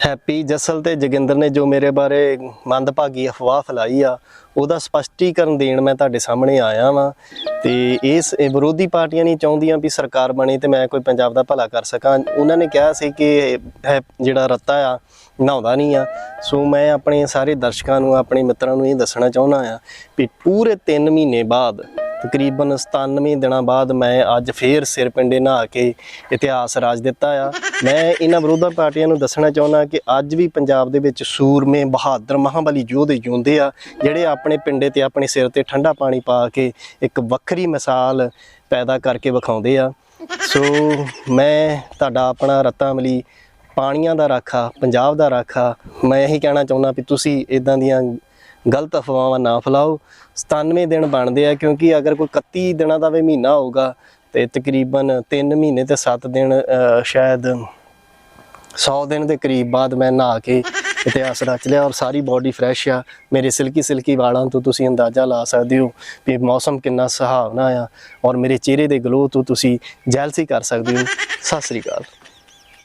Happy Jasal ਤੇ ਜੋਗਿੰਦਰ ਨੇ ਜੋ ਮੇਰੇ ਬਾਰੇ ਮੰਦਭਾਗੀ ਅਫਵਾਹ ਫੈਲਾਈ ਆ, ਉਹਦਾ ਸਪਸ਼ਟੀਕਰਨ ਦੇਣ ਮੈਂ ਤੁਹਾਡੇ ਸਾਹਮਣੇ ਆਇਆ ਵਾਂ ਤੇ ਇਸ ਵਿਰੋਧੀ ਪਾਰਟੀਆਂ ਨਹੀਂ ਚਾਹੁੰਦੀਆਂ ਵੀ ਸਰਕਾਰ ਬਣੇ ਤੇ ਮੈਂ ਕੋਈ ਪੰਜਾਬ ਦਾ ਭਲਾ ਕਰ ਸਕਾਂ। ਉਹਨਾਂ ਨੇ ਕਿਹਾ ਸੀ ਕਿ ਇਹ ਜਿਹੜਾ ਰੱਤਾ ਆ, ਨਹਾਉਂਦਾ ਨਹੀਂ ਆ। ਸੋ ਮੈਂ ਆਪਣੇ ਸਾਰੇ ਦਰਸ਼ਕਾਂ ਨੂੰ, ਆਪਣੇ ਮਿੱਤਰਾਂ ਨੂੰ ਇਹ ਦੱਸਣਾ ਚਾਹੁੰਦਾ ਆ ਵੀ ਪੂਰੇ 3 ਮਹੀਨੇ ਬਾਅਦ ਤਕਰੀਬਨ 97 ਦਿਨਾਂ ਬਾਅਦ ਮੈਂ ਅੱਜ ਫੇਰ ਸਿਰ ਪਿੰਡੇ ਨਹਾ ਕੇ ਇਤਿਹਾਸ ਰਾਜ ਦਿੱਤਾ ਆ। ਮੈਂ ਇਹਨਾਂ ਵਿਰੋਧੀ ਪਾਰਟੀਆਂ ਨੂੰ ਦੱਸਣਾ ਚਾਹੁੰਦਾ ਕਿ ਅੱਜ ਵੀ ਪੰਜਾਬ ਦੇ ਵਿੱਚ ਸੂਰਮੇ, ਬਹਾਦਰ, ਮਹਾਬਲੀ ਯੋਧੇ ਜਿਉਂਦੇ ਆ, ਜਿਹੜੇ ਆਪਣੇ ਪਿੰਡੇ ਤੇ ਆਪਣੇ ਸਿਰ ਤੇ ਠੰਡਾ ਪਾਣੀ ਪਾ ਕੇ ਇੱਕ ਵੱਖਰੀ ਮਿਸਾਲ ਪੈਦਾ ਕਰਕੇ ਵਿਖਾਉਂਦੇ ਆ। ਸੋ ਮੈਂ ਤੁਹਾਡਾ ਆਪਣਾ ਰਤਾ ਅਮਲੀ ਪਾਣੀਆਂ ਦਾ ਰਾਖਾ, ਪੰਜਾਬ ਦਾ ਰਾਖਾ, ਮੈਂ ਇਹੀ ਕਹਿਣਾ ਚਾਹੁੰਦਾ ਵੀ ਤੁਸੀਂ ਇਦਾਂ ਦੀਆਂ ਗਲਤ ਅਫਵਾਹਾਂ ਨਾ ਫੈਲਾਓ। 97 ਦਿਨ ਬਣਦੇ ਆ ਕਿਉਂਕਿ ਅਗਰ ਕੋਈ 31 ਦਿਨਾਂ ਦਾ ਵੀ ਮਹੀਨਾ ਹੋਊਗਾ ਤੇ ਤਕਰੀਬਨ 3 ਮਹੀਨੇ ਤੇ 7 ਦਿਨ ਸ਼ਾਇਦ 100 ਦਿਨ ਦੇ ਕਰੀਬ ਬਾਅਦ ਮੈਂ ਨਹਾ ਕੇ ਇਤਿਹਾਸ ਰਚ ਲਿਆ ਔਰ ਸਾਰੀ ਬਾਡੀ ਫਰੈਸ਼ ਆ। ਮੇਰੇ ਸਿਲਕੀ ਸਿਲਕੀ ਵਾਲਾਂ ਤੋਂ ਤੁਸੀਂ ਅੰਦਾਜ਼ਾ ਲਾ ਸਕਦੇ ਹੋ ਵੀ ਮੌਸਮ ਕਿੰਨਾ ਸੁਹਾਵਣਾ ਆ ਔਰ ਮੇਰੇ ਚਿਹਰੇ ਦੇ ਗਲੋ ਤੋਂ ਤੁਸੀਂ ਜੈਲਸੀ ਕਰ ਸਕਦੇ ਹੋ। ਸਤਿ ਸ੍ਰੀ ਅਕਾਲ।